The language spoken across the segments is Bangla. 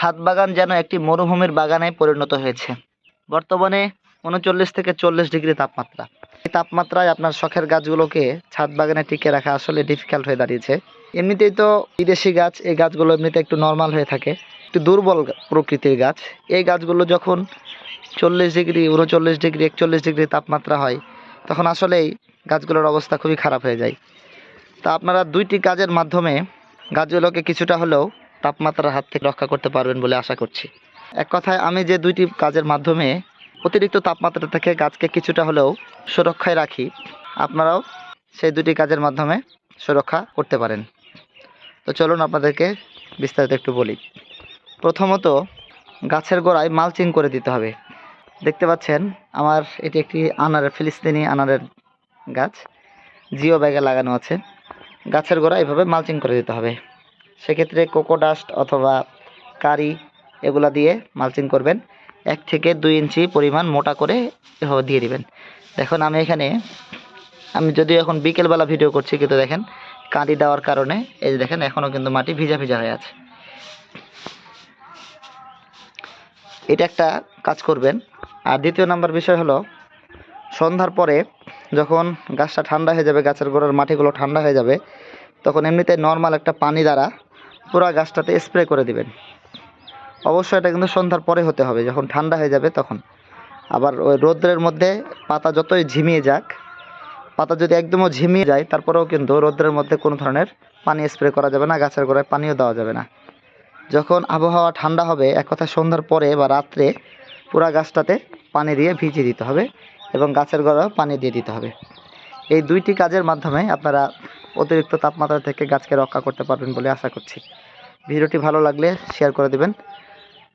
ছাদ বাগান যেন একটি মরুভূমির বাগানে পরিণত হয়েছে। বর্তমানে উনচল্লিশ থেকে চল্লিশ ডিগ্রি তাপমাত্রা। এই তাপমাত্রায় আপনার শখের গাছগুলোকে ছাদ বাগানে টিকে রাখা আসলে ডিফিকাল্ট হয়ে দাঁড়িয়েছে। এমনিতেই তো বিদেশি গাছ, এই গাছগুলো এমনিতে একটু নর্মাল হয়ে থাকে। একটু দুর্বল প্রকৃতির গাছ। এই গাছগুলো যখন চল্লিশ ডিগ্রি, উনচল্লিশ ডিগ্রি, একচল্লিশ ডিগ্রি তাপমাত্রা হয়, তখন আসলেই গাছগুলোর অবস্থা খুবই খারাপ হয়ে যায়। তা আপনারা দুইটি কাজের মাধ্যমে গাছগুলোকে কিছুটা হলেও তাপমাত্রার হাত থেকে রক্ষা করতে পারবেন বলে আশা করছি। এক কথায়, আমি যে দুইটি কাজের মাধ্যমে অতিরিক্ত তাপমাত্রা থেকে গাছকে কিছুটা হলেও সুরক্ষায় রাখি, আপনারাও সেই দুটি কাজের মাধ্যমে সুরক্ষা করতে পারেন। তো চলুন আপনাদেরকে বিস্তারিত একটু বলি। প্রথমত, গাছের গোড়ায় মালচিং করে দিতে হবে। দেখতে পাচ্ছেন, আমার এটি একটি আনারের ফিলিস্তিনি আনারের গাছ। জিও ব্যাগে লাগানো আছে। গাছের গোড়া এভাবে মালচিং করে দিতে হবে। সেক্ষেত্রে কোকো ডাস্ট অথবা কারি এগুলা দিয়ে মালচিং করবেন। এক থেকে দুই ইঞ্চি পরিমাণ মোটা করে দিয়ে দিবেন। দেখুন, আমি এখানে, আমি যদিও এখন বিকেলবেলা ভিডিও করছি, কিন্তু দেখেন, কাঁদি দেওয়ার কারণে, এই যে দেখেন এখনও কিন্তু মাটি ভিজা ভিজা হয়ে আছে। এটা একটা কাজ করবেন। আর দ্বিতীয় নাম্বার বিষয় হলো, সন্ধ্যার পরে যখন গাছটা ঠান্ডা হয়ে যাবে, গাছের গোড়ার মাটিগুলো ঠান্ডা হয়ে যাবে, তখন এমনিতে নর্মাল একটা পানি দ্বারা পুরো গাছটাতে স্প্রে করে দিবেন। অবশ্যই এটা কিন্তু সন্ধ্যার পরে হতে হবে, যখন ঠান্ডা হয়ে যাবে তখন। আবার ওই রৌদ্রের মধ্যে পাতা যতই ঝিমিয়ে যাক, পাতা যদি একদমও ঝিমিয়ে যায়, তারপরেও কিন্তু রৌদ্রের মধ্যে কোনো ধরনের পানি স্প্রে করা যাবে না, গাছের গোড়ায় পানিও দেওয়া যাবে না। যখন আবহাওয়া ঠান্ডা হবে, এক কথা সন্ধ্যার পরে বা রাত্রে পুরা গাছটাতে পানি দিয়ে ভিজিয়ে দিতে হবে এবং গাছের গোড়াও পানি দিয়ে দিতে হবে। এই দুইটি কাজের মাধ্যমে আপনারা অতিরিক্ত তাপমাত্রা থেকে গাছকে রক্ষা করতে পারবেন বলে আশা করছি। ভিডিওটি ভালো লাগলে শেয়ার করে দেবেন।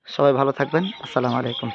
সবাই ভালো থাকবেন। আসসালামু আলাইকুম।